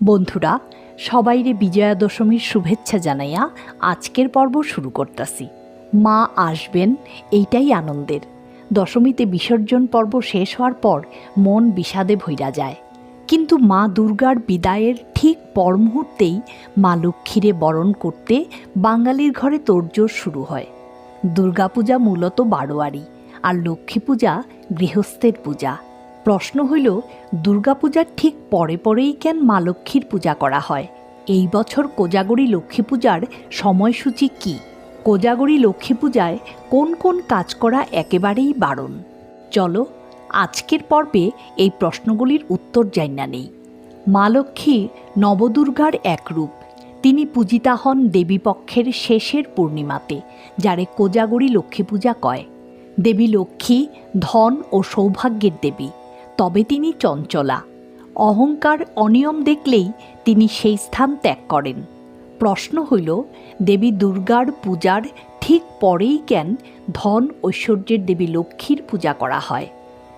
বন্ধুরা, সবাইরে বিজয়া দশমীর শুভেচ্ছা জানাইয়া আজকের পর্ব শুরু করতাছি। মা আসবেন, এইটাই আনন্দের। দশমীতে বিসর্জন পর্ব শেষ হওয়ার পর মন বিষাদে ভৈরা যায়। কিন্তু মা দুর্গার বিদায়ের ঠিক পর মুহূর্তেই মা লক্ষ্মীরে বরণ করতে বাঙালির ঘরে তোড়জোড় শুরু হয়। দুর্গাপূজা মূলত বারোয়ারি, আর লক্ষ্মী পূজা গৃহস্থের পূজা। প্রশ্ন হইল, দুর্গাপূজার ঠিক পরে পরেই কেন মা লক্ষ্মীর পূজা করা হয়? এই বছর কোজাগরী লক্ষ্মী পূজার সময়সূচি কি? কোজাগরী লক্ষ্মী পূজায় কোন কোন কাজ করা একেবারেই বারণ? চলো, আজকের পর্বে এই প্রশ্নগুলির উত্তর জানা নেই। মা লক্ষ্মী নবদুর্গার এক রূপ। তিনি পূজিতা হন দেবীপক্ষের শেষের পূর্ণিমাতে, যারে কোজাগরী লক্ষ্মী পূজা কয়। দেবী লক্ষ্মী ধন ও সৌভাগ্যের দেবী। তবে তিনি চঞ্চলা। অহংকার অনিয়ম দেখলেই তিনি সেই স্থান ত্যাগ করেন। প্রশ্ন হইল, দেবী দুর্গার পূজার ঠিক পরেই কেন ধন ঐশ্বর্যের দেবী লক্ষ্মীর পূজা করা হয়?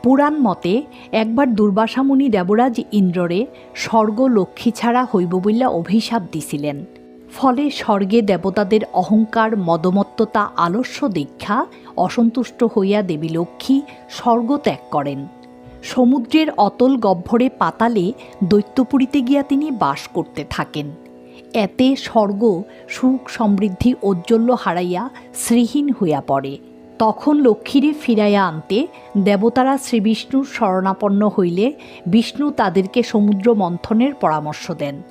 পুরাণ মতে, একবার দুর্বাসামুনি দেবরাজ ইন্দ্ররে স্বর্গ লক্ষ্মী ছাড়া হইব বইলা অভিশাপ দিছিলেন। ফলে স্বর্গে দেবতাদের অহংকার, মদমত্ততা, আলস্য দীক্ষা, অসন্তুষ্ট হইয়া দেবী লক্ষ্মী স্বর্গ ত্যাগ করেন। সমুদ্রের অতল গহ্বরে পাতালে দৈত্যপুরীতে গিয়া তিনি বাস করতে থাকেন। এতে স্বর্গ, সুখ সমৃদ্ধি, ঔজ্জ্বল্য হারাইয়া শ্রীহীন হইয়া পড়ে। তখন লক্ষ্মীরে ফিরাইয়া আনতে দেবতারা শ্রীবিষ্ণুর শরণাপন্ন হইলে বিষ্ণু তাদেরকে সমুদ্র মন্থনের পরামর্শ দেন।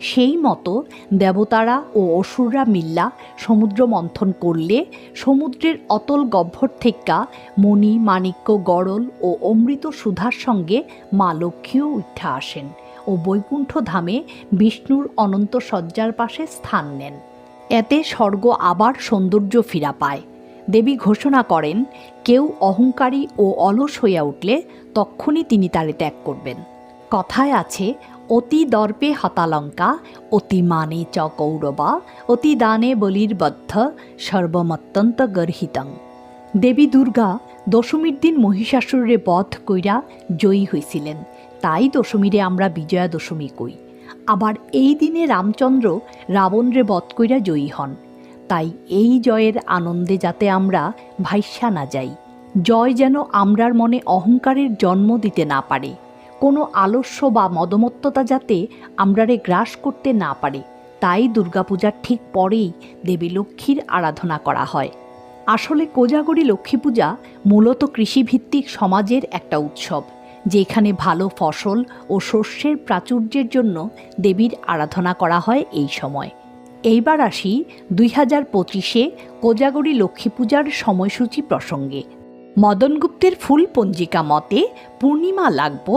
সেই মতো দেবতারা ও অসুররা মিল্লা সমুদ্র মন্থন করলে সমুদ্রের অতল গহ্বর থেকে মণি, মাণিক্য গড়ল ও অমৃত সুধার সঙ্গে মা লক্ষ্মীও উঠা আসেন ও বৈকুণ্ঠ ধামে বিষ্ণুর অনন্ত শয্যার পাশে স্থান নেন। এতে স্বর্গ আবার সৌন্দর্য ফিরা পায়। দেবী ঘোষণা করেন, কেউ অহংকারী ও অলস হইয়া উঠলে তক্ষুনি তিনি তারে ত্যাগ করবেন। কথায় আছে অতি দর্পে হতালঙ্কা, অতি মানে চ কৌরবা, অতি দানে বলির বদ্ধ সর্বমত্যন্ত গর্হিতং। দেবী দুর্গা দশমীর দিন মহিষাসুরে বধ কইরা জয়ী হইছিলেন। তাই দশমীরে আমরা বিজয়া দশমী কই। আবার এই দিনে রামচন্দ্র রাবণরে বধ কইরা জয়ী হন। তাই এই জয়ের আনন্দে যাতে আমরা ভাইসা না যাই। জয় যেন আমরার মনে অহংকারের জন্ম দিতে না পারে। কোনো আলস্য বা মদমত্ততা যাতে আমরা রে গ্রাস করতে না পারে, তাই দুর্গাপূজার ঠিক পরেই দেবী লক্ষ্মীর আরাধনা করা হয়। আসলে কোজাগরী লক্ষ্মী পূজা মূলত কৃষিভিত্তিক সমাজের একটা উৎসব, যেখানে ভালো ফসল ও শস্যের প্রাচুর্যের জন্য দেবীর আরাধনা করা হয় এই সময়। এইবার আসি দুই হাজার পঁচিশে কোজাগরী লক্ষ্মী পূজার সময়সূচি প্রসঙ্গে। মদন গুপ্তের ফুল পঞ্জিকা মতে পূর্ণিমা লাগব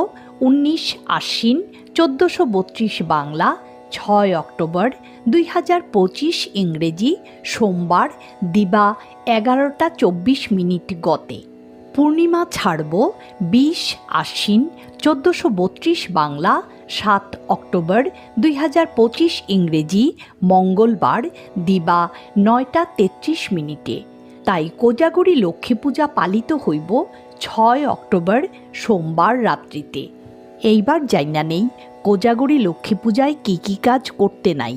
উনিশ আশ্বিন চোদ্দোশো বত্রিশ বাংলা, ছয় অক্টোবর দুই হাজার পঁচিশ ইংরেজি, সোমবার দিবা এগারোটা চব্বিশ মিনিট গতে। পূর্ণিমা ছাড়ব বিশ আশ্বিন চোদ্দোশো বত্রিশ বাংলা, সাত অক্টোবর দুই হাজার পঁচিশ ইংরেজি, মঙ্গলবার দিবা নয়টা তেত্রিশ মিনিটে। তাই কোজাগরী লক্ষ্মী পূজা পালিত হইব ছয় অক্টোবর সোমবার রাত্রিতে। এইবার জাইনা নেই, কোজাগরী লক্ষ্মী পূজায় কী কী কাজ করতে নাই।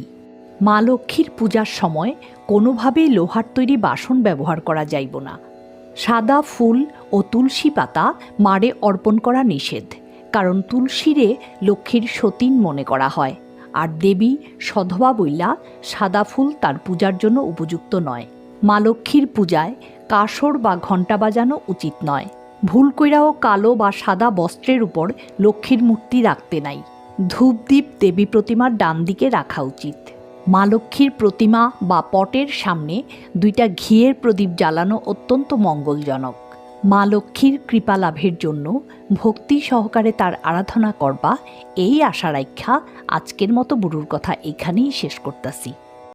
মা লক্ষ্মীর পূজার সময় কোনোভাবেই লোহার তৈরি বাসন ব্যবহার করা যাইব না। সাদা ফুল ও তুলসী পাতা মারে অর্পণ করা নিষেধ, কারণ তুলসীরে লক্ষ্মীর সতীন মনে করা হয়, আর দেবী সধবা বইলা সাদা ফুল তার পূজার জন্য উপযুক্ত নয়। মা লক্ষ্মীর পূজায় কাসর বা ঘণ্টা বাজানো উচিত নয়। ভুল কইরাও কালো বা সাদা বস্ত্রের উপর লক্ষ্মীর মূর্তি রাখতে নাই। ধূপদীপ দেবী প্রতিমার ডান দিকে রাখা উচিত। মা লক্ষ্মীর প্রতিমা বা পটের সামনে দুইটা ঘিয়ের প্রদীপ জ্বালানো অত্যন্ত মঙ্গলজনক। মা লক্ষ্মীর কৃপা লাভের জন্য ভক্তি সহকারে তার আরাধনা করবা, এই আশা রাখা আজকের মতো বুড়ুর কথা এখানেই শেষ করতাছি।